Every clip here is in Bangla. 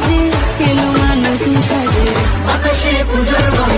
বাজে এলো আলো তুষারে আকাশে পূজার বাজে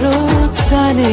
করো জানে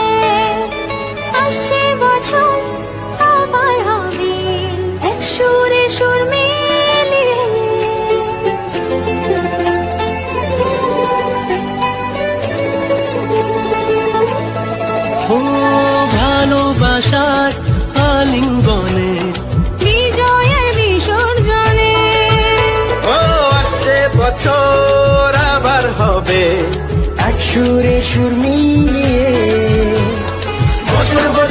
সুরে সুর মিলিয়ে বছর বছর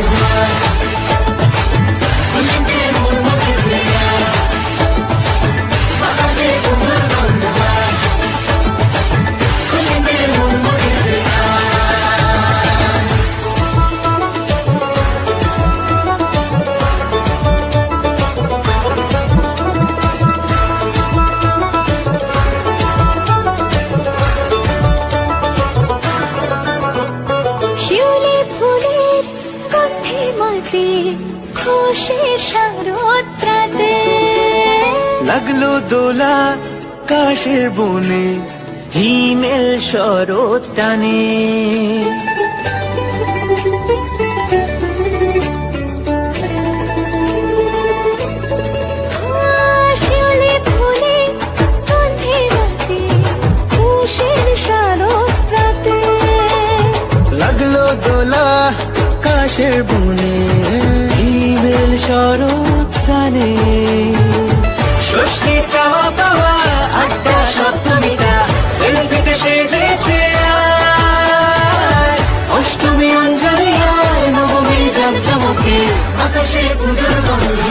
মাতে খুশি শারদ্রাতে লাগল দোলা কাশের বনে হিমেল শরৎ টানে। কাশের বনে হিমেল শরৎ টানে। ষষ্ঠী চাওয়া পাওয়া, আড্ডা সপ্তমীটা সেলফিতে সেজেছে অষ্টমী অঞ্জলি নবমী জমজমকে আকাশে পুজোর গন্ধ।